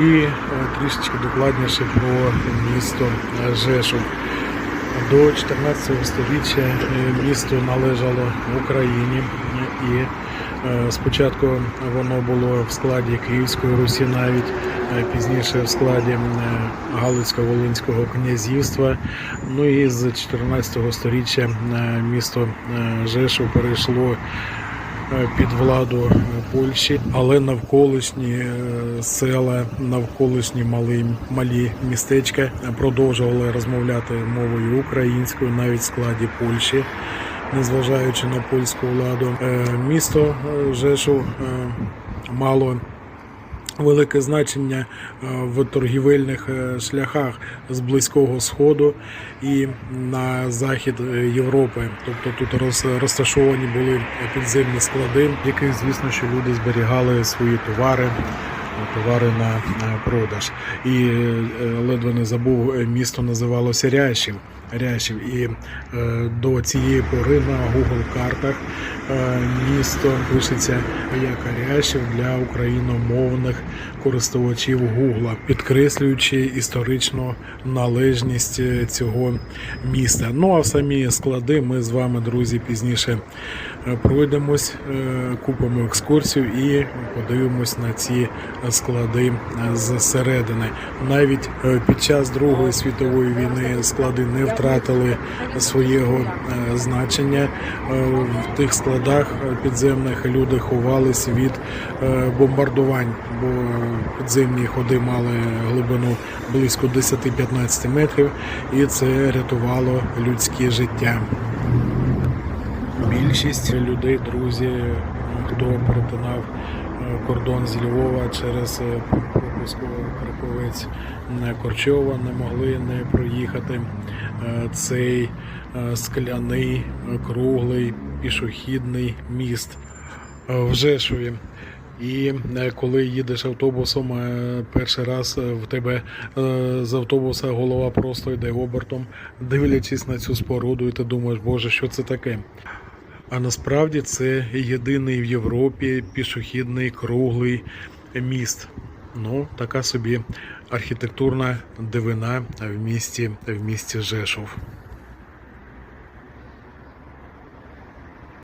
І е, трішечки докладніше про місто е, Жешув. До 14 століття е, місто належало Україні і спочатку воно було в складі Київської Русі, навіть пізніше в складі Галицько-Волинського князівства. Ну і з 14 століття місто Жешув перейшло під владу е, Польщі, але навколишні е, села, навколишні малі, малі містечка е, продовжували розмовляти мовою українською навіть в складі Польщі, незважаючи на польську владу. Е, Місто Жешу е, мало велике значення е, в торгівельних е, шляхах з близького сходу і на захід е, Європи. Тобто тут роз- розташовані були підземні склади, в яких, звісно, що люди зберігали свої товари. Товари на, продаж. І ледве не забув, місто називалося Рящів. Рящів. І е, до цієї пори на Google картах е, місто пишеться як Рящів для україномовних користувачів Google, підкреслюючи історичну належність е, цього міста. Ну а в самі склади ми з вами, друзі, пізніше е, пройдемось, е, купимо екскурсію і подивимось на ці склади е, зсередини. Навіть під час Другої світової війни склади не втратили свого е, значення. Е, В тих складах підземних люди ховались від е, бомбардувань, бо підземні ходи мали глибину близько 10-15 метрів, і це рятувало людське життя. Більшість людей, друзі, хто перетинав кордон з Львова через пропуск Краковець Корчова, не могли не проїхати е, цей е, скляний, круглий пішохідний міст е, в Жешові. І коли їдеш автобусом, перший раз в тебе з автобуса голова просто йде обертом, дивлячись на цю споруду, і ти думаєш, боже, що це таке? А насправді це єдиний в Європі пішохідний круглий міст. Ну, така собі архітектурна дивина в місті, в місті Жешов.